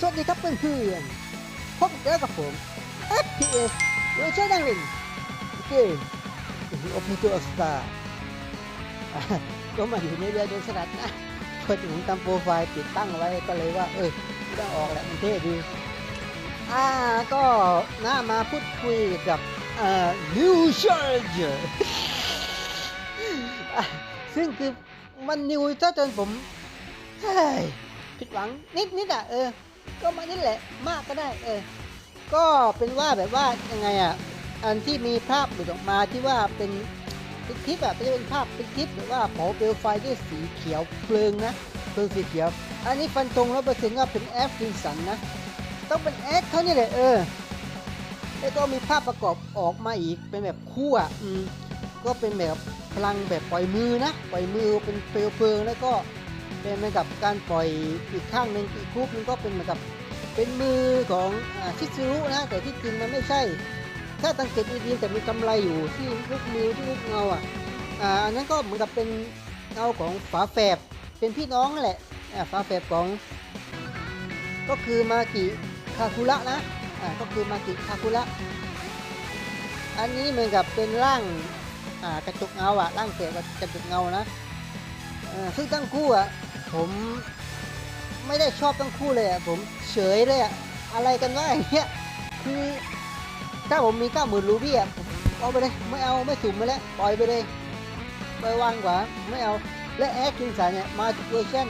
สวัสดีครับเพื่อนๆพบเจอกับผม FPS เวอร์ชันดังลินเกมโอเพนตัวสตาร์ก็มาอยู่ในเรือโดยสลัดนะพอถึงผมทำโปรไฟล์ติดตั้งไว้ก็เลยว่า เออไม่ต้ออกแหละมันเท่ดี อ่าก็น่ามาพูดคุยกับเอ่อ New Charger ซึ่งคือมันนิวซะจนผมเฮ้ยผิดหวังนิดนิดอะเออ ก็มานี่แหละมากก็ได้เออก็เป็นว่าแบบว่ายังไงอะอันที่มีภาพหลุดออกมาที่ว่าเป็นเป็นคลิปแบบไม่ใช่เป็นภาพเป็นคลิปหรือว่าเผาเปลวไฟด้วยสีเขียวเพลิงนะเพลิงสีเขียว อันนี้ฟันตรงร้อยเปอร์เซ็นต์ว่าเป็นแอฟรินสันนะต้องเป็นแอคเขานี่แหละเออแล้วก็มีภาพประกอบออกมาอีกเป็นแบบคู่อะอืมก็เป็นแบบพลังแบบปล่อยมือนะปล่อยมือเป็นเปลวเพลิงแล้วก็ เป็นเหมือนกับการปล่อยอีกข้างหนึ่งอีกกรุ๊ปนึงก็เป็นเหมือนกับเป็นมือของอชิซูรุนะแต่ที่จริงมันไม่ใช่ ถ้าสังเกตดีๆแต่มีกำไรอยู่ที่ลูกมือที่ลูกเงาอะอันนั้นก็เหมือนกับเป็นเงาของฝาแฝดเป็นพี่น้องแหละฝาแฝดของ ก็คือมากิคาคุระนะก็คือมากิคาคุระอันนี้เหมือนกับเป็นร่างกระจกเงาอะร่างเสียกับกระจกเงานะซึ่งทั้งคู่อะ ผมไม่ได้ชอบทั้งคู่เลยอะผมเฉยเลยอะอะไรกันวะอย่างเงี้ยคือถ้าผมมีเก้าหมื่นรูบี้อะผมเอาไปเลยไม่เอาไม่สุ่มไปแล้วปล่อยไปเลยไปวางกว่าไม่เอาและแอคคินสันเนี่ยมาจากเวอร์ชัน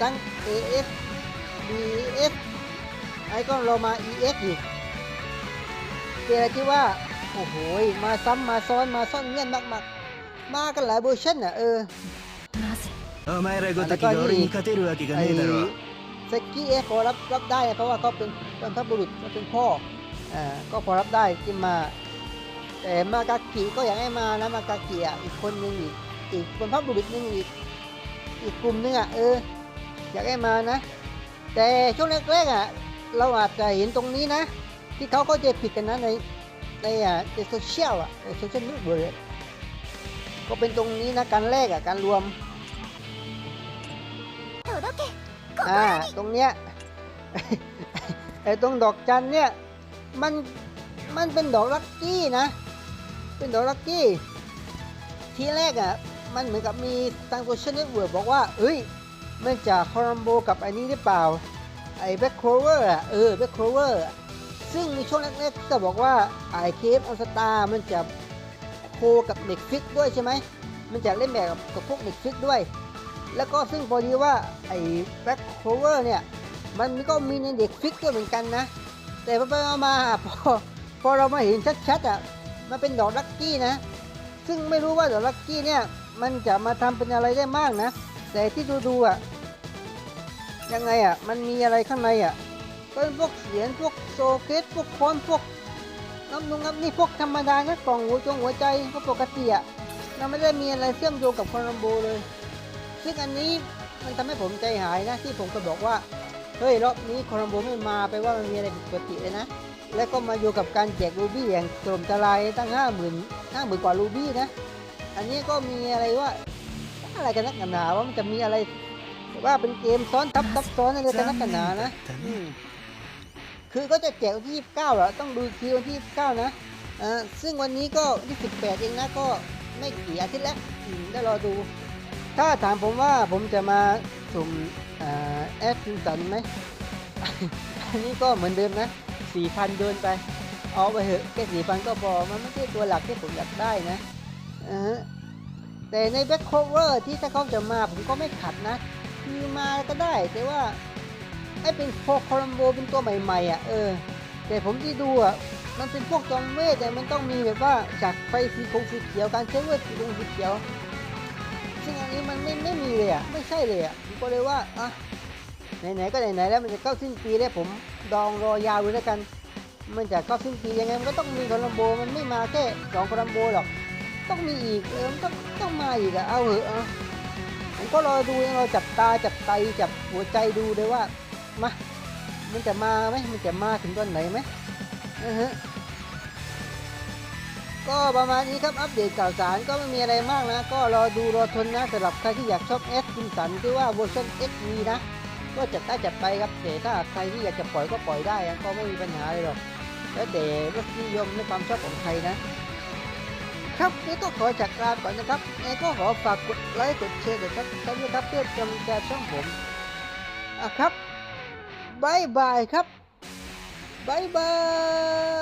ทั้ง AF BF ไอ้ก็เรามา EX อีกเป็นอะไรที่ว่า โอ้โห มาซ้ำมาซ้อนมาซ่อนเงื่อนมากๆ มากันหลายเวอร์ชันอะเออ お前らごときが俺に勝てるわけが ไอ้ ねえだろ เซกกี้เอฟพอรับรับได้เพราะว่าเขาเป็นบรรพบุรุษเขาเป็นพ่ออ่าก็พอรับได้ที่มา แต่มากากิก็อยากให้มานะมากากิอ่ะอีกคนนึงอีกอีกบรรพบุรุษนึงอีกอีกกลุ่มนึงอ่ะเออ อยากให้มานะ แต่ช่วงแรกๆอ่ะเราอาจจะเห็นตรงนี้นะ ที่เขาก็จะผิดกันนะในในอ่ะในโซเชียลอ่ะในโซเชียลมีเดียก็เป็นตรงนี้นะการแลกอ่ะการรวม อ่าตรงเนี้ยไอ้ตรงดอกจันเนี่ยมันมันเป็นดอกลักกี้นะ เป็นดอกลักกี้ ทีแรกอะมันเหมือนกับมีทางโซเชียลเน็ตเวิร์กบอกว่าเอ้ยมันจะคอรัมโบกับไอ้นี้หรือเปล่า ไอ้แบ็คโครเวอร์อะเออแบ็คโครเวอร์ซึ่งมีช่วงแรกๆก็บอกว่าไอ้เคฟออสตามันจะโคกับเน็ตฟิกด้วยใช่ไหมมันจะเล่นแบบกับพวกเน็ตฟิกด้วย แล้วก็ซึ่งพอดีว่าไอ้แบ็คโคเวอร์เนี่ย มันก็มีในเด็กฟิกด้วยเหมือนกันนะ แต่พอไปมาพอพอเรามาเห็นชัดๆอะมันเป็นดอกลักกี้นะ ซึ่งไม่รู้ว่าดอกลักกี้เนี่ยมันจะมาทำเป็นอะไรได้มากนะ แต่ที่ดูดูๆอะยังไงอะมันมีอะไรข้างในอะก็เป็นพวกเสียงพวกโซเกตพวกคอนพวกน้ำนุ่งน้ำนี่พวกธรรมดานะกล่องหัวจงหัวใจก็ปกติอะเราไม่ได้มีอะไรเชื่อมโยงกับคอรัมโบเลย ซึ่งอันนี้มันทำให้ผมใจหายนะที่ผมก็บอกว่า เฮ้ยรอบนี้โคลัมโบไม่มาไปว่ามันมีอะไรผิดปกติเลยนะ แล้วก็มาอยู่กับการแจกรูบี้อย่างถล่มทลายตั้งห้าหมื่นห้าหมื่นกว่ารูบี้นะ อันนี้ก็มีอะไรว่าอะไรกันนักกันหนาว่ามันจะมีอะไร ว่าเป็นเกมซ้อนทับซับซ้อนอะไรกันนักกันหนานะだอืねมคือก็จะแจกวันที่29เหรอต้องดูอีกทีวันที่29นะอ่าซึ่งวันนี้ก็วันที่18เองนะก็ไม่กี่อาทิตย์แล้วอืมได้รอดู ถ้าถามผมว่าผมจะมาสุ่มแอดซินสันไหม อันนี้ก็เหมือนเดิมนะ4,000โดนไป เอาไปเถอะแค่4,000ก็พอ มันไม่ใช่ตัวหลักที่ผมอยากได้นะอ่าแต่ในแบ็คโคเวอร์ที่ถ้าเขาจะมาผมก็ไม่ขัดนะ คือมาก็ได้ แต่ว่าไอ้เป็นโฟคอลัมโบเป็นตัวใหม่ๆอะเออ แต่ผมที่ดูอะมันเป็นพวกจอมเวทแต่มันต้องมีแบบว่าจากไฟสีคงสีเขียวการใช้เวทสีคงสีเขียว ซึ่งอันนี้มันไม่ไม่มีเลยอะไม่ใช่เลยอะผมก็เลยว่าอะไหนๆก็ไหนๆแล้วมันจะเข้าสิ้นปีแล้วผมดองรอยาวเลยแล้วกัน มันจะเข้าสิ้นปียังไงมันก็ต้องมีคอลัมโบมันไม่มาแค่สองคอลัมโบหรอก ต้องมีอีกเออมันต้องต้องมาอีกอะเอาเหอะเอาผมก็รอดูเราจับตาจับไตจับหัวใจดูเลยว่ามามันจะมาไหมมันจะมาถึงตอนไหนไหมอือฮะ ก็ประมาณนี้ครับอัปเดตข่าวสารก็ไม่มีอะไรมากนะ ก็รอดูรอทนนะสำหรับใครที่อยากชอบเอสกินสันที่ว่าเวอร์ชัน XV นะ ก็จัดได้จัดไปครับแต่ถ้าใครที่อยากจะปล่อยก็ปล่อยได้อะก็ไม่มีปัญหาเลยหรอกแล้วแต่รสนิยมและความชอบของใครนะ ครับนี่ก็ขอจากลาก่อนนะครับไงก็ขอฝากกดไลค์กดแชร์กดซับสไครต์ด้วยครับเพื่อเป็นกำลังใจช่องผมอะครับบายบายครับบายบาย